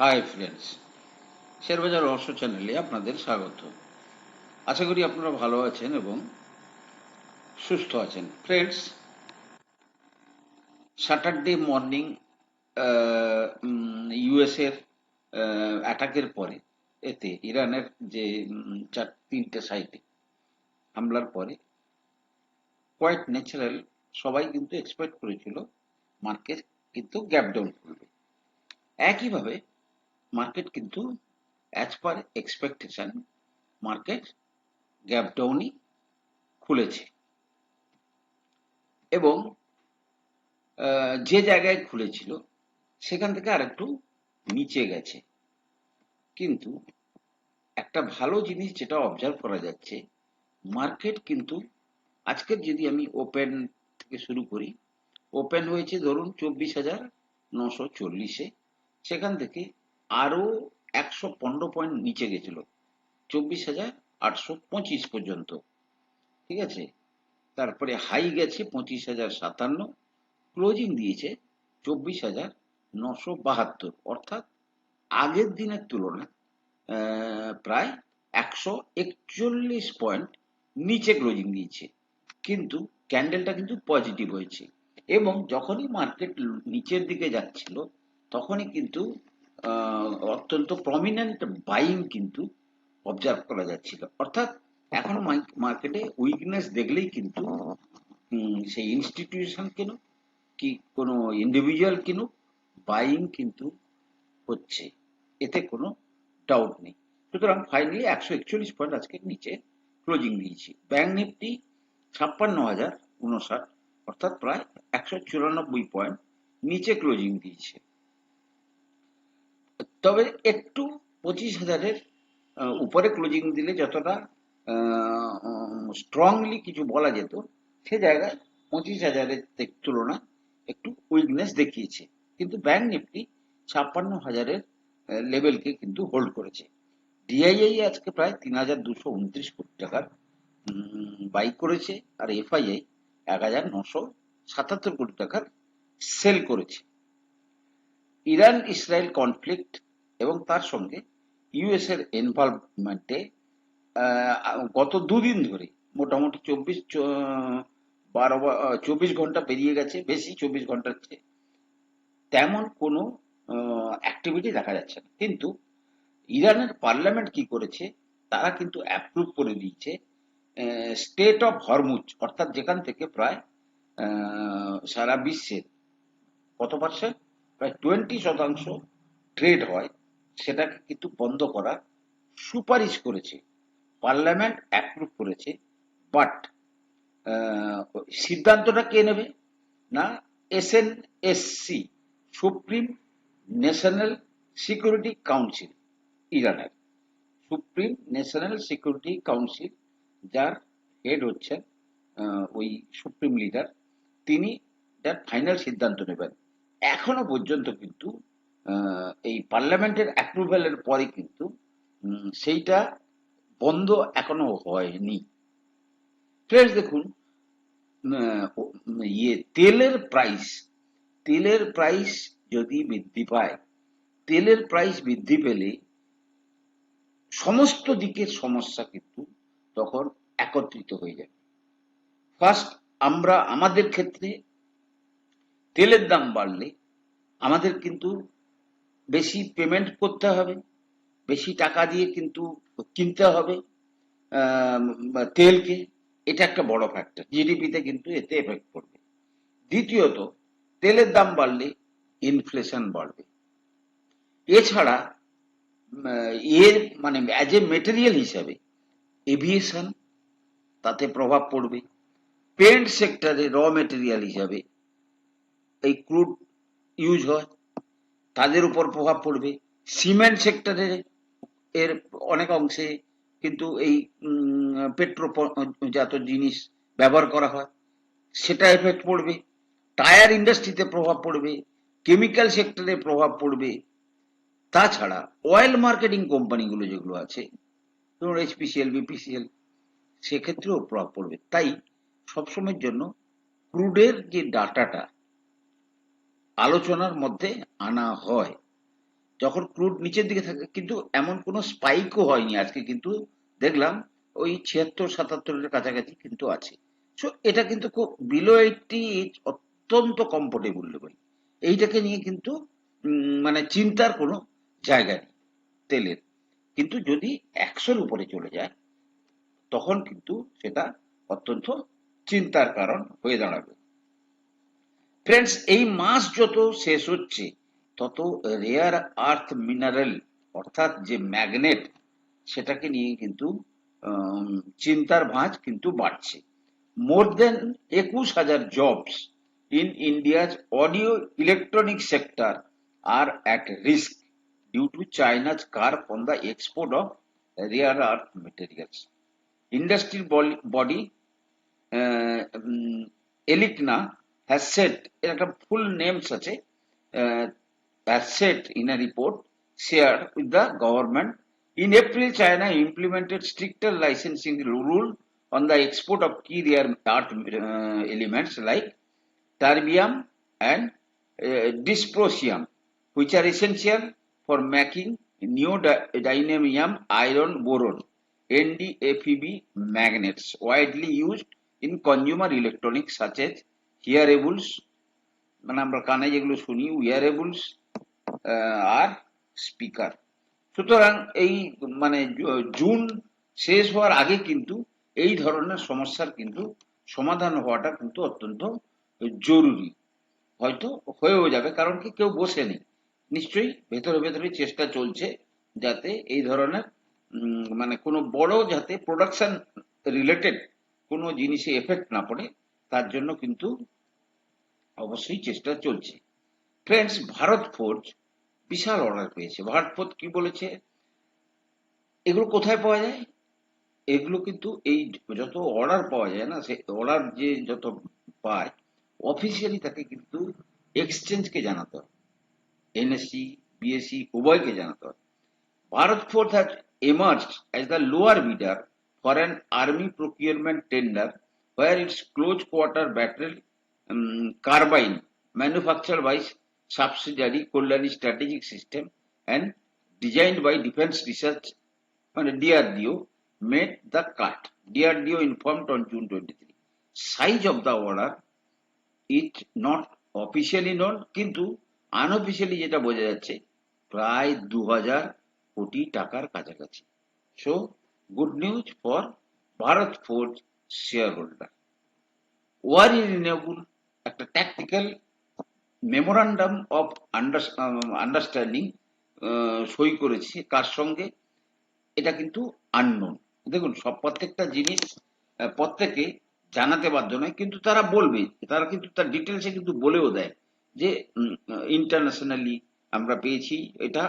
Hi friends শেয়ারবাজার রহস্য চ্যানেলে আপনাদের স্বাগত। আশা করি আপনারা ভালো আছেন এবং সুস্থ আছেন। ফ্রেন্ডস স্যাটারডে মর্নিং ইউএসের অ্যাটাকের পরে, এতে ইরানের যে চার, তিনটে সাইটে হামলার পরে কোয়াইট ন্যাচারাল সবাই কিন্তু এক্সপেক্ট করেছিল মার্কেট কিন্তু গ্যাপ ডাউন করবে। একইভাবে মার্কেট কিন্তু as per expectation market gap ডাউনই খুলেছে। এবং যে জায়গায় খুলেছিল, সেখান থেকে আরেকটু নিচে গেছে। কিন্তু একটা ভালো জিনিস যেটা অবজার্ভ করা যাচ্ছে, মার্কেট কিন্তু আজকের যদি আমি ওপেন থেকে শুরু করি ওপেন হয়েছে ধরুন চব্বিশ হাজার নশো চল্লিশে, সেখান থেকে আরও একশো পনেরো পয়েন্ট নিচে গেছিল, চব্বিশ হাজার আটশো পঁচিশ পর্যন্ত। ঠিক আছে? তারপরে হাই গেছে পঁচিশ হাজার সাতান্ন ক্লোজিং দিয়েছে চব্বিশ হাজার নশো বাহাত্তর। অর্থাৎ আগের দিনের তুলনায় প্রায় একশো একচল্লিশ পয়েন্ট নিচে ক্লোজিং দিয়েছে। কিন্তু ক্যান্ডেলটা কিন্তু পজিটিভ হয়েছে। এবং যখনই মার্কেট নিচের দিকে যাচ্ছিল, তখনই কিন্তু অত্যন্ত প্রমিনেন্ট বাইং কিন্তু অবজার্ভ করা যাচ্ছিল। অর্থাৎ এখন মার্কেটে উইকনেস দেখলেই কিন্তু সেই ইনস্টিটিউশন কিনুক কি কোনো ইন্ডিভিজুয়াল কিনুক বাইং কিন্তু হচ্ছে। এতে কোনো ডাউট নেই। সুতরাং ফাইনালি একশো একচল্লিশ পয়েন্ট আজকে নিচে ক্লোজিং দিয়েছি ব্যাংক নিফটি ছাপ্পান্ন হাজার উনষাট অর্থাৎ প্রায় একশো চুরানব্বই পয়েন্ট নিচে ক্লোজিং দিয়েছে। তবে একটু পঁচিশ হাজারের উপরে ক্লোজিং দিলে যতটা স্ট্রংলি কিছু বলা যেত, সে জায়গায় পঁচিশ হাজারের তে- তুলনায় একটু উইকনেস দেখিয়েছে। কিন্তু ব্যাংক নিফটি ছাপ্পান্ন হাজারের লেভেলকে কিন্তু হোল্ড করেছে। ডিআইআই আজকে প্রায় তিন হাজার দুশো উনত্রিশ কোটি টাকার বাই করেছে আর এফআইআই এক হাজার নশো সাতাত্তর কোটি টাকার সেল করেছে। ইরান ইসরায়েল কনফ্লিক্ট এবং তার সঙ্গে ইউএস এর ইনভলভমেন্টে গত দুদিন ধরে মোটামুটি চব্বিশ বারো চব্বিশ ঘণ্টা পেরিয়ে গেছে, বেশি চব্বিশ ঘণ্টার চেয়ে। তেমন কোনো অ্যাক্টিভিটি দেখা যাচ্ছে না। কিন্তু ইরানের পার্লামেন্ট কি করেছে, তারা কিন্তু অ্যাপ্রুভ করে দিয়েছে স্টেট অফ হরমুজ অর্থাৎ যেখান থেকে প্রায় সারা বিশ্বের কত পার্সেন্ট প্রায় টোয়েন্টি শতাংশ ট্রেড হয়। সেটাকে কিন্তু বন্ধ করা সুপারিশ করেছে। পার্লামেন্ট অ্যাপ্রুভ করেছে বাট সিদ্ধান্তটা কে নেবে? না S N SNSC supreme national security council ইরানের। সুপ্রিম ন্যাশনাল সিকিউরিটি কাউন্সিল যার হেড হচ্ছেন ওই সুপ্রিম লিডার তিনি যার ফাইনাল সিদ্ধান্ত নেবেন। এখনও পর্যন্ত কিন্তু এই পার্লামেন্টের অ্যাপ্রুভেলের পরে কিন্তু সেইটা বন্ধ এখনও হয়নি। ফ্রেন্ডস দেখুন ইয়ে তেলের প্রাইস তেলের প্রাইস যদি বৃদ্ধি পায়, তেলের প্রাইস বৃদ্ধি পেলে সমস্ত দিকের সমস্যা কিন্তু তখন একত্রিত হয়ে যাবে। ফার্স্ট আমরা, আমাদের ক্ষেত্রে তেলের দাম বাড়লে আমাদের কিন্তু বেশি পেমেন্ট করতে হবে, বেশি টাকা দিয়ে কিন্তু কিনতে হবে তেলকে, এটা একটা বড় ফ্যাক্টর জিডিপিতে কিন্তু এতে এফেক্ট পড়বে। দ্বিতীয়ত, তেলের দাম বাড়লে ইনফ্লেশন বাড়বে। এছাড়া এর মানে অ্যাজ এ মেটেরিয়াল হিসাবে এভিয়েশন তাতে প্রভাব পড়বে। পেন্ট সেক্টরে র মেটেরিয়াল হিসাবে, এই ক্রুড ইউজ হয়। তাদের উপর প্রভাব পড়বে। সিমেন্ট সেক্টরে এর অনেক অংশে কিন্তু এই পেট্রো জাত জিনিস ব্যবহার করা হয়। সেটা এফেক্ট পড়বে। টায়ার ইন্ডাস্ট্রিতে প্রভাব পড়বে। কেমিক্যাল সেক্টরে প্রভাব পড়বে। তাছাড়া অয়েল মার্কেটিং কোম্পানিগুলো যেগুলো আছে, ধরুন এইচপিসিএল বিপিসিএল সেক্ষেত্রেও প্রভাব পড়বে। তাই সবসময়ের জন্য ক্রুডের যে ডাটাটা আলোচনার মধ্যে আনা হয়। যখন ক্রুড নিচের দিকে থাকে, কিন্তু এমন কোনো স্পাইকও হয়নি আজকে, কিন্তু দেখলাম ওই ছিয়াত্তর, সাতাত্তরের কাছাকাছি কিন্তু আছে। সো এটা কিন্তু খুব বিলো এইটটি অত্যন্ত কমফোর্টেবল লেভেল এইটাকে নিয়ে কিন্তু মানে চিন্তার কোনো জায়গা নেই তেলের। কিন্তু যদি একশোর উপরে চলে যায়, তখন কিন্তু সেটা অত্যন্ত চিন্তার কারণ হয়ে দাঁড়াবে। ফ্রেন্ডস এই মাস যত শেষ হচ্ছে, তত রেয়ার আর্থ মিনারেল অর্থাৎ যে ম্যাগনেট সেটাকে নিয়ে কিন্তু চিন্তার ভাঁজ কিন্তু বাড়ছে। মোর দেন একুশ হাজার jobs in India's audio electronic sector are at risk due to China's curb on the export of rare earth materials ইন্ডাস্ট্রির body ELCINA হ্যাজ সেট এর একটা ফুল নেমস আছে has set in a report shared with the government. In April, China implemented stricter licensing rule on the export of key rare earth uh, elements like terbium and uh, dysprosium, which are essential for making neodymium iron boron NDFEB magnets widely used in consumer electronics such as hearables মানে আমরা কানে যেগুলো শুনি, wearables আর speaker সুতরাং এই মানে June শেষ হওয়ার আগে কিন্তু এই ধরনের সমস্যার কিন্তু সমাধান হওয়াটা কিন্তু অত্যন্ত জরুরি। হয়তো হয়েও যাবে, কারণ কি কেউ বসে নেই। নিশ্চয়ই ভেতরে ভেতরে চেষ্টা চলছে যাতে এই ধরনের মানে কোনো বড় যাতে প্রোডাকশন রিলেটেড কোনো জিনিসে এফেক্ট না পড়ে, তার জন্য কিন্তু অবশ্যই চেষ্টা চলছে। ফ্রেন্ডস ভারত ফোর্জ বিশাল অর্ডার পেয়েছে। ভারত ফোর্জ কি বলেছে? এগুলো কোথায় পাওয়া যায়? এগুলো কিন্তু এই যত অর্ডার পাওয়া যায় না, সে অর্ডার যে যত পায় অফিসিয়ালি তাকে কিন্তু এক্সচেঞ্জকে জানাতে হয় এনএসসি বিএসসি উভয়কে জানাতে হয় Bharat Force has emerged as the lower bidder for an army procurement tender where its close quarter battle carbine manufactured by subsidiary Kollani Strategic System and designed by Defense Research and DRDO made the cut. DRDO informed on June 23. Size of the order is not officially known কিন্তু unofficially যেটা বোঝা যাচ্ছে প্রায় দু হাজার কোটি টাকার কাছাকাছি so good news for Bharat Forge shareholder Waaree renewable একটা ট্যাকটিক্যাল মেমোরান্ডাম অফ আন্ডারস্ট্যান্ডিং সই করেছে কার সঙ্গে, এটা কিন্তু আননোন দেখুন, সব প্রত্যেকটা জিনিস প্রত্যেকে জানাতে বাধ্য নয়, কিন্তু তারা বলবে, তারা কিন্তু তার ডিটেলসে কিন্তু বলেও দেয় যে ইন্টারন্যাশনালি আমরা পেয়েছি এটা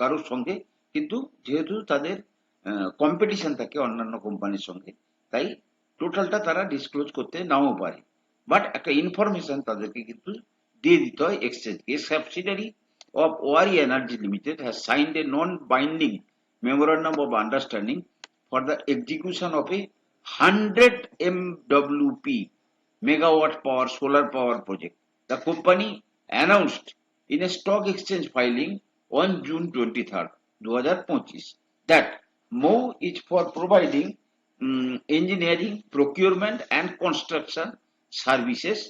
কারোর সঙ্গে, কিন্তু যেহেতু তাদের কম্পিটিশন থাকে অন্যান্য কোম্পানির সঙ্গে, তাই টোটালটা তারা ডিসক্লোজ করতে নাও পারে। বাট একটা ইনফরমেশন তাদেরকে কিন্তু দিয়ে দিতে হয় এক্সচেঞ্জকে subsidiary of Waaree energy limited has signed a non binding memorandum of understanding for the execution of a 100 MWP megawatt power solar power project. The company announced in a stock exchange filing on June 23rd, 2025 that MOU is for providing um, engineering, procurement and construction services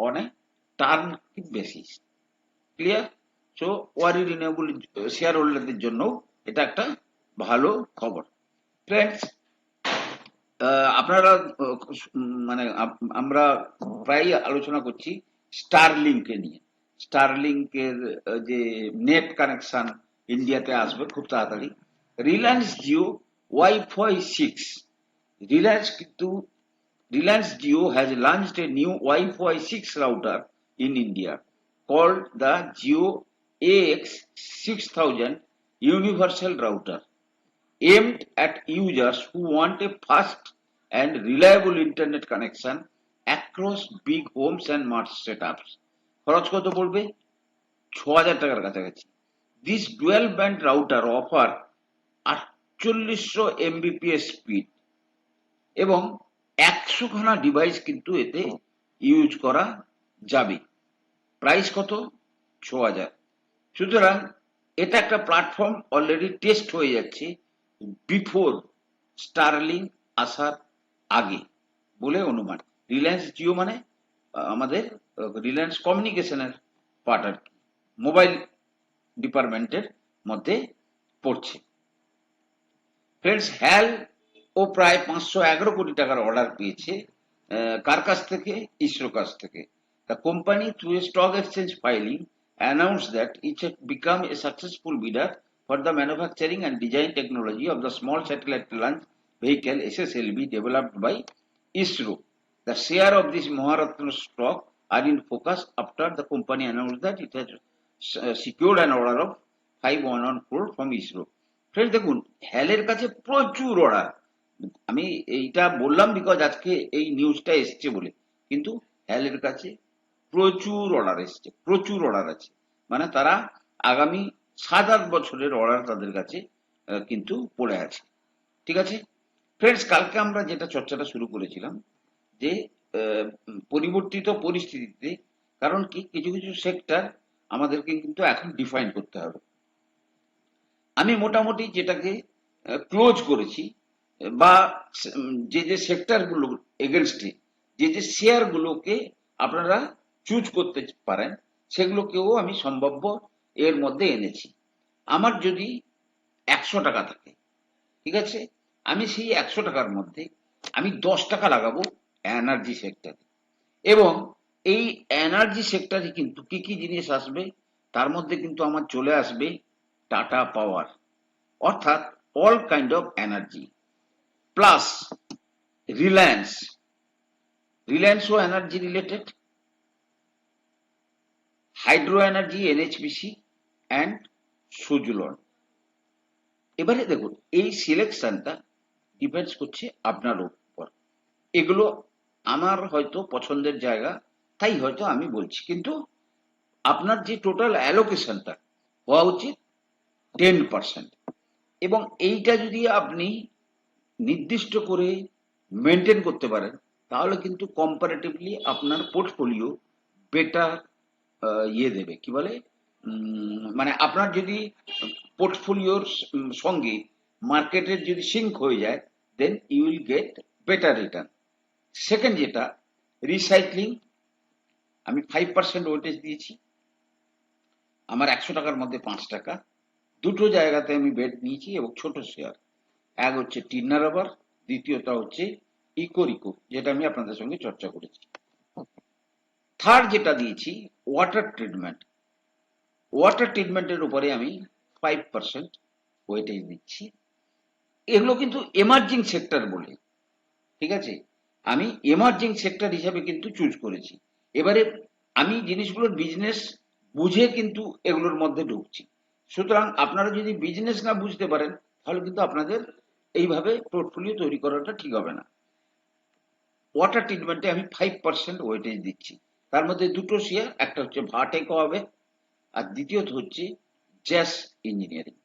on a turnkey basis. Clear so Waaree renewable share হোল্ডারদের জন্য? এটা একটা ভালো খবর। Friends আপনারা মানে আমরা প্রায় আলোচনা করছি স্টারলিংকে নিয়ে। স্টারলিংকের যে নেট কানেকশন ইন্ডিয়াতে আসবে খুব তাড়াতাড়ি। Reliance Jio wifi six Reliance কিন্তু Reliance Jio has launched a new Wi-Fi 6 router in India called the Jio AX6000 Universal Router aimed at users who want a fast and reliable internet connection across big homes and mass setups. খরচ কত পড়বে ছ হাজার টাকার Mbps speed এবং একশো খানা device কিন্তু এতে ইউজ করা যাবে। প্রাইস কত? ছ হাজার সুতরাং এটা একটা প্ল্যাটফর্ম অলরেডি টেস্ট হয়ে যাচ্ছে বিফোর স্টারলিং আসার আগে বলে অনুমান। রিলায়েন্স জিও মানে আমাদের রিলায়েন্স কমিউনিকেশনের পার্ট আর কি। মোবাইল ডিপার্টমেন্টের মধ্যে পড়ছে। ফ্রেন্ডস হ্যাল ও প্রায় পাঁচশো এগারো কোটি টাকার অর্ডার পেয়েছে কার কাছ থেকে? ইসরো কাছ থেকে। The company through a stock exchange filing announce that it has become a successful bidder for the manufacturing and design technology of the small satellite launch vehicle S S L V developed by ISRO the share of this Maharatna stock are in focus after the company announce that it has secured an order of five one one crore from ISRO friend দেখুন হ্যালের কাছে প্রচুর order আমি এইটা বললাম because আজকে এই নিউজটা এসছে বলে। কিন্তু হ্যালের কাছে প্রচুর অর্ডার এসছে, প্রচুর অর্ডার আছে। মানে তারা আগামী সাত আট বছরের অর্ডার তাদের কাছে কিন্তু পড়ে আছে। ঠিক আছে? ফ্রেন্ডস কালকে আমরা যেটা চর্চাটা শুরু করেছিলাম যে পরিবর্তিত পরিস্থিতিতে, কারণ কি, কিছু কিছু সেক্টর আমাদেরকে কিন্তু এখন ডিফাইন করতে হবে। আমি মোটামুটি যেটাকে ক্লোজ করেছি বা যে যে সেক্টরগুলো এগেনস্টে যে যে শেয়ার গুলোকে আপনারা চুজ করতে পারেন, সেগুলোকেও আমি সম্ভাব্য এর মধ্যে এনেছি। আমার যদি একশো টাকা থাকে, ঠিক আছে? আমি সেই একশো টাকার মধ্যে আমি দশ টাকা লাগাবো এনার্জি সেক্টরে এবং এই এনার্জি সেক্টরে কিন্তু কি কি জিনিস আসবে, তার মধ্যে কিন্তু আমার চলে আসবে টাটা পাওয়ার, অর্থাৎ all kind of energy plus Reliance রিলায়েন্সও energy related hydro energy NHPC and Suzlon এবারে দেখুন, এই সিলেকশনটা ডিপেন্ডস করছে আপনার উপর। এগুলো আমার হয়তো পছন্দের জায়গা, তাই হয়তো আমি বলছি। কিন্তু আপনার যে টোটাল অ্যালোকেশনটা হওয়া উচিত টেন পার্সেন্ট এবং এইটা যদি আপনি নির্দিষ্ট করে মেনটেন করতে পারেন, তাহলে কিন্তু কম্পারেটিভলি আপনার পোর্টফোলিও বেটার ইয়ে দেবে। কি বলে? মানে আপনার যদি পোর্টফোলিওর সঙ্গে মার্কেটের যদি সিঙ্ক হয়ে যায় then you will get better return second যেটা রিসাইক্লিং আমি ফাইভ পার্সেন্ট ওয়েটেজ দিয়েছি, আমার একশো টাকার মধ্যে পাঁচ টাকা। দুটো জায়গাতে আমি বেড নিয়েছি এবং ছোট শেয়ার এক হচ্ছে টিন্না রাবার দ্বিতীয়টা হচ্ছে ইকোরিকো, যেটা আমি আপনাদের সঙ্গে চর্চা করেছি। থার্ড যেটা দিয়েছি ওয়াটার ট্রিটমেন্ট ওয়াটার ট্রিটমেন্টের উপরে আমি ফাইভ পার্সেন্ট ওয়েটেজ দিচ্ছি। এগুলো কিন্তু এমার্জিং সেক্টর বলে, ঠিক আছে? আমি এমার্জিং সেক্টর হিসাবে কিন্তু চুজ করেছি। এবারে আমি জিনিসগুলোর বিজনেস বুঝে কিন্তু এগুলোর মধ্যে ঢুকছি। সুতরাং আপনারা যদি বিজনেস না বুঝতে পারেন, তাহলে কিন্তু আপনাদের এইভাবে পোর্টফোলিও তৈরি করাটা ঠিক হবে না। ওয়াটার ট্রিটমেন্টে আমি ফাইভ পার্সেন্ট ওয়েটেজ দিচ্ছি। তার মধ্যে দুটো শেয়ার একটা হচ্ছে ভাটেকো হবে, আর দ্বিতীয়ত হচ্ছে জ্যাস ইঞ্জিনিয়ারিং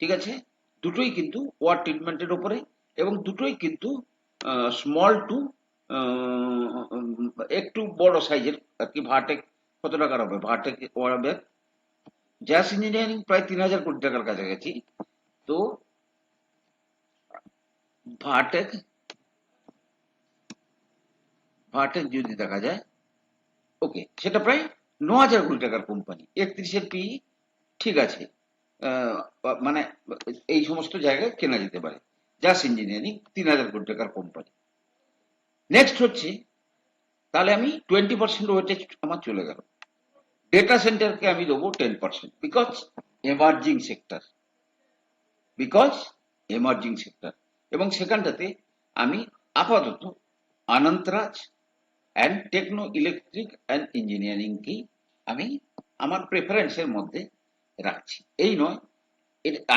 ঠিক আছে? দুটোই কিন্তু ওয়ার ট্রিটমেন্টের ওপরে এবং দুটোই কিন্তু স্মল টু একটু বড় সাইজের আর কি ভাটেক কত টাকার হবে? ভাটেক ওয়ার হবে। জ্যাস ইঞ্জিনিয়ারিং প্রায় তিন হাজার কোটি টাকার কাছাকাছি। তো ভাটেক ভাটেক যদি দেখা যায়, ওকে, সেটা প্রায় ন হাজার কোটি টাকার কোম্পানি একত্রিশের পি ঠিক আছে মানে এই সমস্ত জায়গায় কেনা যেতে পারে জাস ইঞ্জিনিয়ারিং তিন হাজার কোটি টাকার কোম্পানি নেক্সট হচ্ছে, তাহলে আমি টোয়েন্টি পার্সেন্ট ওয়েটেজ আমার চলে গেল। ডেটা সেন্টারকে আমি দেবো ten percent because emerging sector because emerging sector এবং সেখানটাতে আমি আপাতত Anantraj and techno electric and ইঞ্জিনিয়ারিংকেই আমি আমার প্রেফারেন্সের মধ্যে রাখছি। এই নয়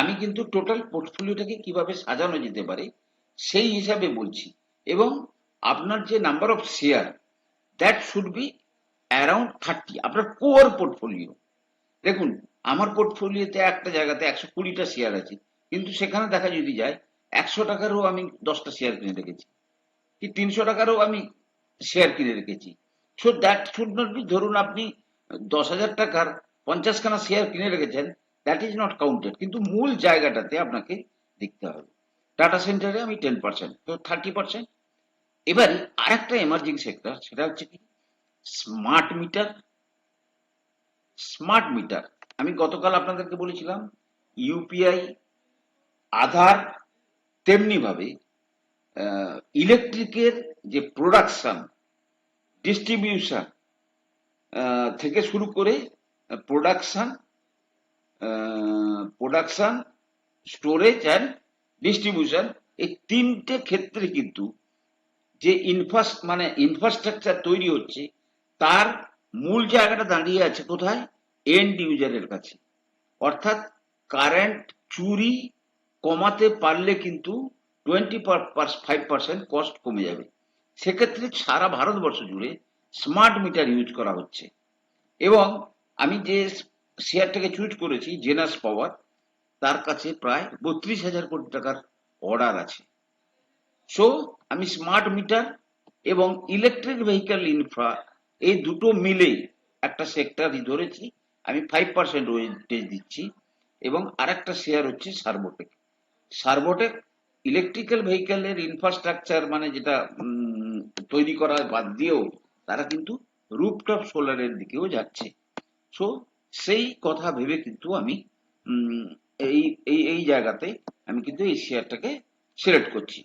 আমি কিন্তু টোটাল পোর্টফোলিওটাকে কীভাবে সাজানো যেতে পারে সেই হিসাবে বলছি এবং আপনার যে number of share that should be around thirty আপনার কোর পোর্টফোলিও দেখুন, আমার পোর্টফোলিওতে একটা জায়গাতে একশো কুড়িটা শেয়ার আছে, কিন্তু সেখানে দেখা যদি যায় একশো টাকারও আমি দশটা শেয়ার কিনে রেখেছি। কি তিনশো টাকারও আমি শেয়ার কিনে রেখেছি? So that should not be ধরুন আপনি দশ হাজার টাকার পঞ্চাশখানা শেয়ার কিনে রেখেছেন দ্যাট ইজ নট কাউন্টেড কিন্তু মূল জায়গাটাতে আপনাকে দেখতে হবে। টাটা সেন্টারে আমি টেন পার্সেন্ট তো থার্টি পার্সেন্ট এবারে আরেকটা এমার্জিং সেক্টর সেটা হচ্ছে কি? স্মার্ট মিটার স্মার্ট মিটার আমি গতকাল আপনাদেরকে বলেছিলাম ইউপিআই আধার তেমনি ভাবে ইলেকট্রিকের যে প্রোডাকশন, ডিস্ট্রিবিউশন থেকে শুরু করে production production, storage and distribution, এই তিনটে ক্ষেত্রে কিন্তু যে ইনফ্রাস মানে ইনফ্রাস্ট্রাকচার তৈরি হচ্ছে, তার মূল জায়গাটা দাঁড়িয়ে আছে কোথায়? এন্ড ইউজারের কাছে। অর্থাৎ কারেন্ট চুরি কমাতে পারলে কিন্তু টোয়েন্টি ফাইভ পার্সেন্ট কস্ট কমে যাবে। সেক্ষেত্রে সারা ভারতবর্ষ জুড়ে স্মার্ট মিটার ইউজ করা হচ্ছে। এবং আমি যে শেয়ারটাকে চুজ করেছি জেনাস পাওয়ার তার কাছে প্রায় বত্রিশ হাজার কোটি টাকার অর্ডার আছে। সো আমি স্মার্ট মিটার এবং ইলেকট্রিক ভেহিক্যাল ইনফ্রা এই দুটো মিলে একটা সেক্টর ধরেছি। আমি ফাইভ পার্সেন্ট ওয়েটেজ দিচ্ছি এবং আরেকটা শেয়ার হচ্ছে সার্বোটেক। সার্বোটেক ইলেকট্রিক্যাল ভেহিক্যালের ইনফ্রাস্ট্রাকচার মানে যেটা তৈরি করা বাদ দিয়েও তারা কিন্তু রুপটপ সোলারের দিকেও যাচ্ছে। সো সেই কথা ভেবে কিন্তু আমি এই এই এই জায়গাতে আমি কিন্তু এই শেয়ারটাকে সিলেক্ট করছি।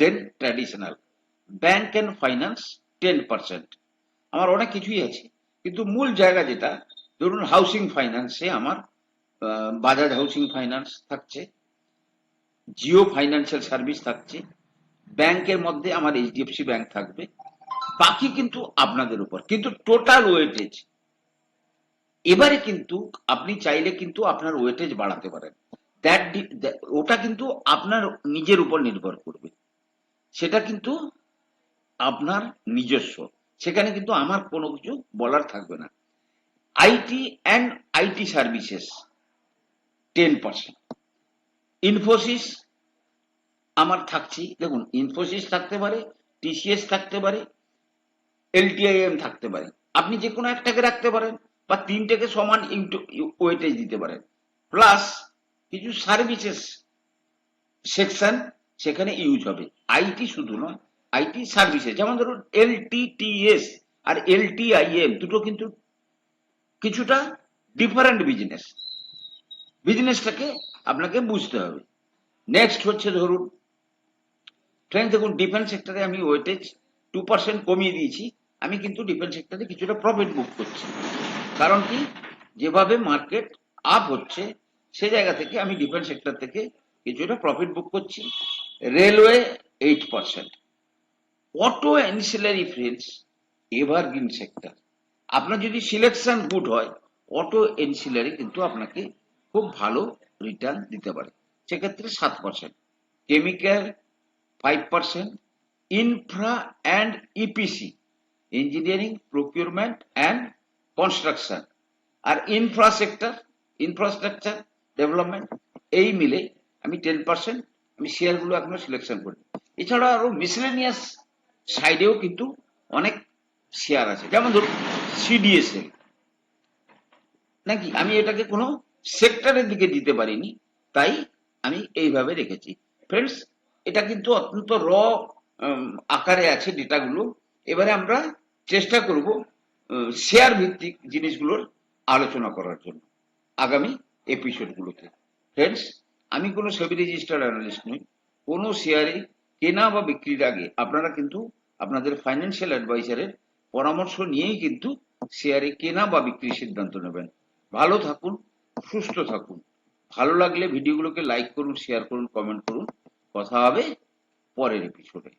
Then traditional bank and finance ten percent আমার অনেক কিছুই আছে, কিন্তু মূল জায়গা যেটা, ধরুন হাউসিং ফাইন্যান্সে আমার বাজাজ হাউসিং ফাইন্যান্স থাকছে, জিও ফাইন্যান্সিয়াল সার্ভিস থাকছে, ব্যাংকের মধ্যে আমার এইচডিএফসি ব্যাংক থাকবে, বাকি কিন্তু আপনাদের উপর। কিন্তু টোটাল ওয়েটেজ এবারে কিন্তু আপনি চাইলে কিন্তু আপনার ওয়েটেজ বাড়াতে পারেন। দ্যাট ওটা কিন্তু আপনার নিজের উপর নির্ভর করবে। সেটা কিন্তু আপনার নিজস্ব। সেখানে কিন্তু আমার কোনো কিছু বলার থাকবে না। IT and IT services ten percent Infosys আমার থাকছি, দেখুন ইনফোসিস থাকতে পারে টিসিএস থাকতে পারে এলটিআইএম থাকতে পারে। আপনি যে কোনো একটাকে রাখতে পারেন বা তিনটাকে সমান ওয়েটেজ দিতে পারেন। প্লাস কিছু সার্ভিসেস সেকশন সেখানে ইউজ হবে। আইটি শুধু নয় আইটি সার্ভিসেস যেমন ধরুন এলটিটিএস আর এলটিআইএম দুটো কিন্তু কিছুটা ডিফারেন্ট বিজনেস বিজনেসটাকে আপনাকে বুঝতে হবে। নেক্সট হচ্ছে ধরুন ফ্রেন্ড দেখুন ডিফেন্স সেক্টরে আমি ওয়েটেজ টু পার্সেন্ট কমিয়ে দিয়েছি, আমি কিন্তু ডিফেন্স সেক্টরে কিছুটা প্রফিট বুক করছি। কারণ কি? যেভাবে মার্কেট আপ হচ্ছে, সে জায়গা থেকে আমি ডিফেন্স সেক্টর থেকে কিছুটা প্রফিট বুক করছি। Railway eight percent auto ancillary friends evergreen sector আপনার যদি সিলেকশন গুড হয় অটো এনসিলারি কিন্তু আপনাকে খুব ভালো রিটার্ন দিতে পারে। সেক্ষেত্রে সাত percent chemical five percent infra and EPC engineering procurement and construction R infra sector infrastructure development এই মিলে আমি টেন পার্সেন্ট আমি শেয়ারগুলো এখনও সিলেকশন করি এছাড়া আরও মিসলেনিয়াস সাইডেও কিন্তু অনেক শেয়ার আছে। যেমন ধরুন সিডিএসএল নাকি? আমি এটাকে কোনো সেক্টরের দিকে দিতে পারিনি, তাই আমি এইভাবে রেখেছি। ফ্রেন্ডস এটা কিন্তু অত্যন্ত র আকারে আছে ডেটাগুলো। এবারে আমরা চেষ্টা করব শেয়ার ভিত্তিক জিনিসগুলোর আলোচনা করার জন্য আগামী এপিসোডগুলোতে ফ্রেন্ডস আমি কোনো সেবি রেজিস্টার্ড অ্যানালিস্ট নই। কোনো শেয়ারে কেনা বা বিক্রির আগে আপনারা কিন্তু আপনাদের ফাইন্যান্সিয়াল অ্যাডভাইজারের পরামর্শ নিয়েই কিন্তু শেয়ারে কেনা বা বিক্রির সিদ্ধান্ত নেবেন। ভালো থাকুন সুস্থ থাকুন। ভালো লাগলে ভিডিওগুলোকে লাইক করুন শেয়ার করুন কমেন্ট করুন। কথা হবে পরের এপিসোডে